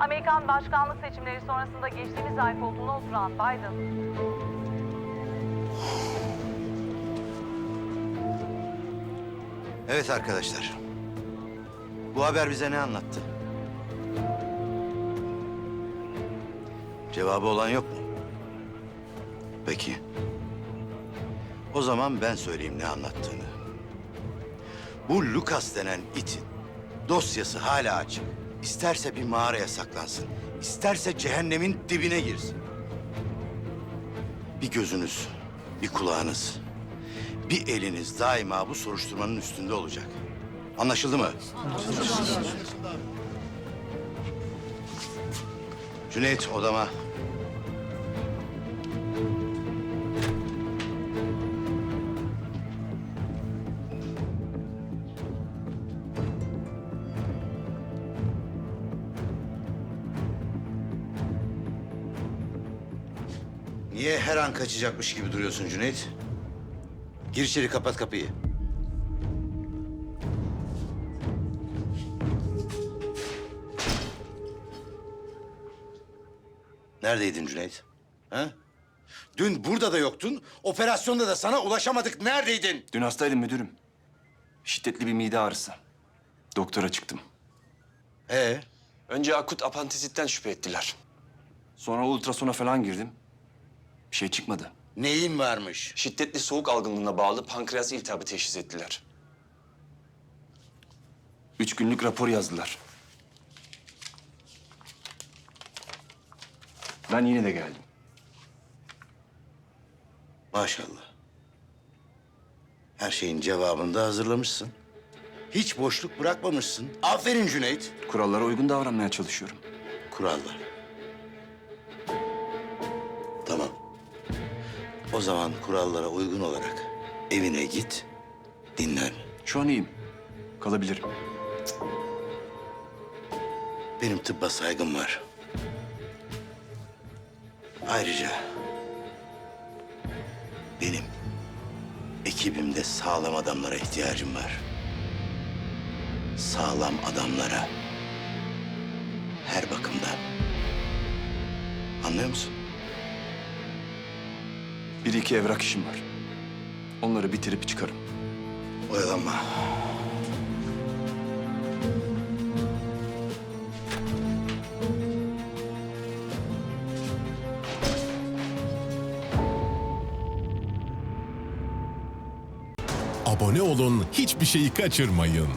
Amerikan başkanlık seçimleri sonrasında geçtiğimiz ay koltuğuna oturan Biden, Evet arkadaşlar. Bu haber bize ne anlattı? Cevabı olan yok mu? Peki. O zaman ben söyleyeyim ne anlattığını. Bu Lucas denen itin dosyası hala açık. İsterse bir mağaraya saklansın, isterse cehennemin dibine girsin. Bir gözünüz, bir kulağınız, bir eliniz daima bu soruşturmanın üstünde olacak. Anlaşıldı mı? Cüneyt odama. Niye her an kaçacakmış gibi duruyorsun Cüneyt? Gir içeri kapat kapıyı. Neredeydin Cüneyt? Ha? Dün burada da yoktun, operasyonda da sana ulaşamadık. Neredeydin? Dün hastaydım müdürüm. Şiddetli bir mide ağrısı. Doktora çıktım. Ee, Önce akut apandisitten şüphe ettiler. Sonra ultrasona falan girdim. Bir şey çıkmadı. neyin varmış? Şiddetli soğuk algınlığına bağlı pankreas iltihabı teşhis ettiler. Üç günlük rapor yazdılar. Ben yine de geldim. Maşallah. Her şeyin cevabını da hazırlamışsın. Hiç boşluk bırakmamışsın. Aferin Cüneyt. Kurallara uygun davranmaya çalışıyorum. Kurallar. O zaman kurallara uygun olarak evine git, dinlen. Şu an iyiyim. Kalabilirim. Benim tıbba saygım var. Ayrıca benim ekibimde sağlam adamlara ihtiyacım var. Sağlam adamlara. Her bakımdan. Anlıyor musun? Bir iki evrak işim var. Onları bitirip çıkarım. Oyalanma. Abone olun, hiçbir şeyi kaçırmayın.